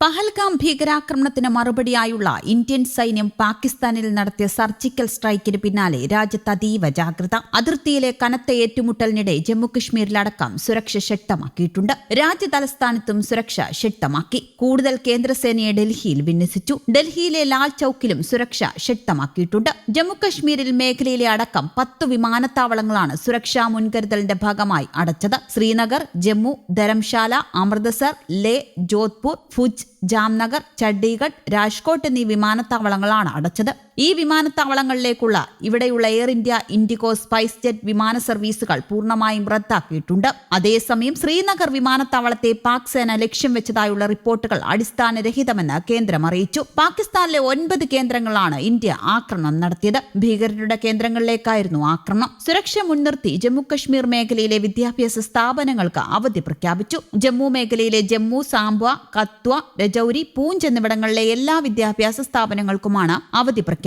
പഹൽഗാം ഭീകരാക്രമണത്തിന് മറുപടിയായുള്ള ഇന്ത്യൻ സൈന്യം പാകിസ്ഥാനിൽ നടത്തിയ സർജിക്കൽ സ്ട്രൈക്കിന് പിന്നാലെ രാജ്യത്ത് അതീവ ജാഗ്രത. അതിർത്തിയിലെ കനത്ത ഏറ്റുമുട്ടലിനിടെ ജമ്മുകശ്മീരിലടക്കം സുരക്ഷ ശക്തമാക്കിയിട്ടുണ്ട്. രാജ്യ തലസ്ഥാനത്തും സുരക്ഷ ശക്തമാക്കി. കൂടുതൽ കേന്ദ്രസേനയെ ഡൽഹിയിൽ വിന്യസിച്ചു. ഡൽഹിയിലെ ലാൽ ചൌക്കിലും സുരക്ഷ ശക്തമാക്കിയിട്ടുണ്ട്. ജമ്മുകശ്മീരിൽ മേഖലയിലെ അടക്കം പത്ത് വിമാനത്താവളങ്ങളാണ് സുരക്ഷാ മുൻകരുതലിന്റെ ഭാഗമായി അടച്ചത്. ശ്രീനഗർ ജമ്മു ധരംശാല അമൃത്സർ ലേ ജോധ്പൂർ ഭുജ് ജാംനഗർ ചണ്ഡീഗഡ് രാജ്കോട്ട് എന്നീ വിമാനത്താവളങ്ങളാണ് അടച്ചത്. ഈ വിമാനത്താവളങ്ങളിലേക്കുള്ള ഇവിടെയുള്ള Air India IndiGo SpiceJet വിമാന സർവീസുകൾ പൂർണമായും റദ്ദാക്കിയിട്ടുണ്ട്. അതേസമയം ശ്രീനഗർ വിമാനത്താവളത്തെ പാക് സേന ലക്ഷ്യം വെച്ചതായുള്ള റിപ്പോർട്ടുകൾ അടിസ്ഥാനരഹിതമെന്ന് കേന്ദ്രം അറിയിച്ചു. പാകിസ്ഥാനിലെ ഒൻപത് കേന്ദ്രങ്ങളാണ് ഇന്ത്യ ആക്രമണം നടത്തിയത്. ഭീകരരുടെ കേന്ദ്രങ്ങളിലേക്കായിരുന്നു ആക്രമണം. സുരക്ഷ മുൻനിർത്തി ജമ്മുകശ്മീർ മേഖലയിലെ വിദ്യാഭ്യാസ സ്ഥാപനങ്ങൾക്ക് അവധി പ്രഖ്യാപിച്ചു. ജമ്മു മേഖലയിലെ ജമ്മു സാംബ കത്വ രജൌരി പൂഞ്ച് എന്നിവിടങ്ങളിലെ എല്ലാ വിദ്യാഭ്യാസ സ്ഥാപനങ്ങൾക്കുമാണ് അവധി പ്രഖ്യാപിച്ചത്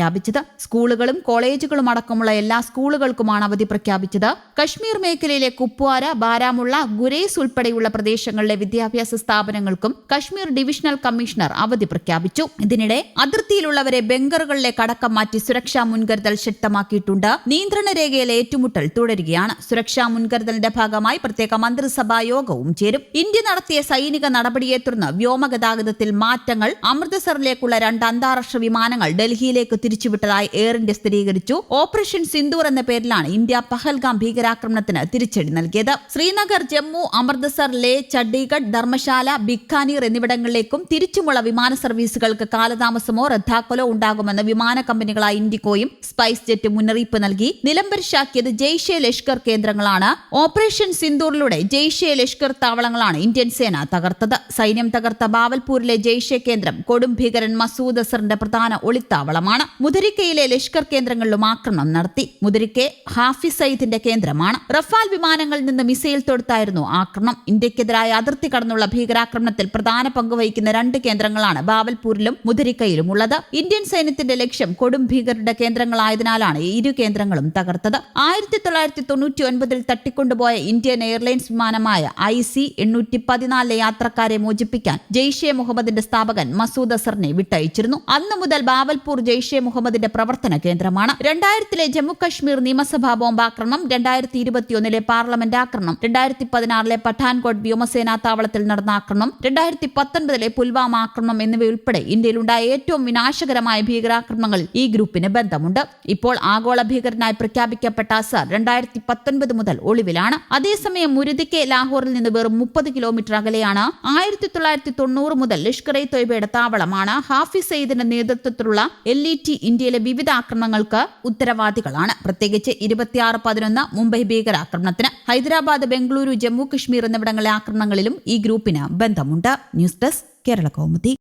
സ്കൂളുകളും കോളേജുകളും അടക്കമുള്ള എല്ലാ സ്കൂളുകൾക്കുമാണ് അവധി പ്രഖ്യാപിച്ചത്. കശ്മീർ മേഖലയിലെ കുപ്വാര ബാരാമുള്ള ഗുരേസ് ഉൾപ്പെടെയുള്ള പ്രദേശങ്ങളിലെ വിദ്യാഭ്യാസ സ്ഥാപനങ്ങൾക്കും കശ്മീർ ഡിവിഷണൽ കമ്മീഷണർ അവധി പ്രഖ്യാപിച്ചു. ഇതിനിടെ അതിർത്തിയിലുള്ളവരെ ബംഗറുകളിലെ കടക്കം മാറ്റി സുരക്ഷാ മുൻകരുതൽ ശക്തമാക്കിയിട്ടുണ്ട്. നിയന്ത്രണ രേഖയിലെ ഏറ്റുമുട്ടൽ തുടരുകയാണ്. സുരക്ഷാ മുൻകരുതലിന്റെ ഭാഗമായി പ്രത്യേക മന്ത്രിസഭാ യോഗവും ചേരും. ഇന്ത്യ നടത്തിയ സൈനിക നടപടിയെ തുടർന്ന് വ്യോമഗതാഗതത്തിൽ മാറ്റങ്ങൾ അമൃത്സറിലേക്കുള്ള രണ്ട് അന്താരാഷ്ട്ര വിമാനങ്ങൾ ഡൽഹിയിലേക്ക് തിരിച്ചുവിട്ടതായി എയർ ഇന്ത്യ സ്ഥിരീകരിച്ചു. ഓപ്പറേഷൻ സിന്ദൂർ എന്ന പേരിലാണ് ഇന്ത്യ പഹൽഗാം ഭീകരാക്രമണത്തിന് തിരിച്ചടി നൽകിയത്. ശ്രീനഗർ ജമ്മു അമൃത്സർ ലേ ചണ്ഡീഗഡ് ധർമ്മശാല ബിക്കാനീർ എന്നിവിടങ്ങളിലേക്കും തിരിച്ചുമുള്ള വിമാന സർവീസുകൾക്ക് കാലതാമസമോ റദ്ദാക്കലോ ഉണ്ടാകുമെന്ന് വിമാന കമ്പനികളായ ഇൻഡിക്കോയും സ്പൈസ് ജെറ്റ് മുന്നറിയിപ്പ് നൽകി. നിലംപരിശാക്കിയത് ജെയ്ഷെ ലഷ്കർ കേന്ദ്രങ്ങളാണ്. ഓപ്പറേഷൻ സിന്ദൂറിലൂടെ ജെയ്ഷെ ലഷ്കർ താവളങ്ങളാണ് ഇന്ത്യൻ സേന തകർത്തത്. സൈന്യം തകർത്ത ബാവൽപൂരിലെ ജെയ്ഷെ കേന്ദ്രം കൊടും ഭീകരൻ മസൂദ് അസറിന്റെ പ്രധാന ഒളിത്താവളമാണ്. മുതിരിക്കയിലെ ലഷ്കർ കേന്ദ്രങ്ങളിലും ആക്രമണം നടത്തി. മുതിരിക്കെ ഹാഫിസ് സയ്യിദിന്റെ കേന്ദ്രമാണ്. റഫാൽ വിമാനങ്ങളിൽ നിന്ന് മിസൈൽ തൊടുത്തായിരുന്നു ആക്രമണം. ഇന്ത്യക്കെതിരായ അതിർത്തി കടന്നുള്ള ഭീകരാക്രമണത്തിൽ പ്രധാന പങ്ക് വഹിക്കുന്ന രണ്ട് കേന്ദ്രങ്ങളാണ് ബാവൽപൂരിലും മുതിരിക്കയിലും ഉള്ളത് ഇന്ത്യൻ സൈന്യത്തിന്റെ ലക്ഷ്യം കൊടും ഭീകരരുടെ കേന്ദ്രങ്ങളായതിനാലാണ് ഇരു കേന്ദ്രങ്ങളും തകർത്തത്. ആയിരത്തി തൊള്ളായിരത്തി തൊണ്ണൂറ്റി ഒൻപതിൽ തട്ടിക്കൊണ്ടുപോയ ഇന്ത്യൻ എയർലൈൻസ് വിമാനമായ ഐ സി എണ്ണൂറ്റി പതിനാലിലെ യാത്രക്കാരെ മോചിപ്പിക്കാൻ ജെയ്ഷെ മുഹമ്മദിന്റെ സ്ഥാപകൻ മസൂദ് അസറിനെ വിട്ടയച്ചിരുന്നു. അന്നു മുതൽ ബാവൽപൂർ ജെയ്ഷെ മുഹമ്മദിന്റെ പ്രവർത്തന കേന്ദ്രമാണ്. രണ്ടായിരത്തിലെ ജമ്മുകശ്മീർ നിയമസഭാ ബോംബാക്രമണം രണ്ടായിരത്തി ഇരുപത്തിയൊന്നിലെ പാർലമെന്റ് ആക്രമണം രണ്ടായിരത്തി പതിനാറിലെ പഠാൻകോട്ട് വ്യോമസേനാ താവളത്തിൽ നടന്ന ആക്രമണം രണ്ടായിരത്തി പത്തൊൻപതിലെ പുൽവാമ ആക്രമണം എന്നിവയുൾപ്പെടെ ഇന്ത്യയിലുണ്ടായ ഏറ്റവും വിനാശകരമായ ഭീകരാക്രമണങ്ങളിൽ ഈ ഗ്രൂപ്പിന് ബന്ധമുണ്ട്. ഇപ്പോൾ ആഗോള ഭീകരനായി പ്രഖ്യാപിക്കപ്പെട്ട അസർ രണ്ടായിരത്തി പത്തൊൻപത് മുതൽ ഒളിവിലാണ്. അതേസമയം മുരുതിക്കെ ലാഹോറിൽ നിന്ന് വെറും മുപ്പത് കിലോമീറ്റർ അകലെയാണ്. ആയിരത്തി തൊള്ളായിരത്തി തൊണ്ണൂറ് മുതൽ ലഷ്കർ ഇ തൊയ്ബയുടെ താവളമാണ് ഹാഫിസ് സയ്യിദിന്റെ നേതൃത്വത്തിലുള്ള എൽ ഇ ടി ഇന്ത്യയിലെ വിവിധ ആക്രമണങ്ങൾക്ക് ഉത്തരവാദികളാണ്. പ്രത്യേകിച്ച് ഇരുപത്തിയാറ് പതിനൊന്ന് മുംബൈ ഭീകരാക്രമണത്തിന് ഹൈദരാബാദ് ബംഗളൂരു ജമ്മു കശ്മീർ എന്നിവിടങ്ങളിലെ ആക്രമണങ്ങളിലും ഈ ഗ്രൂപ്പിന് ബന്ധമുണ്ട്. News desk Kerala Kaumudi.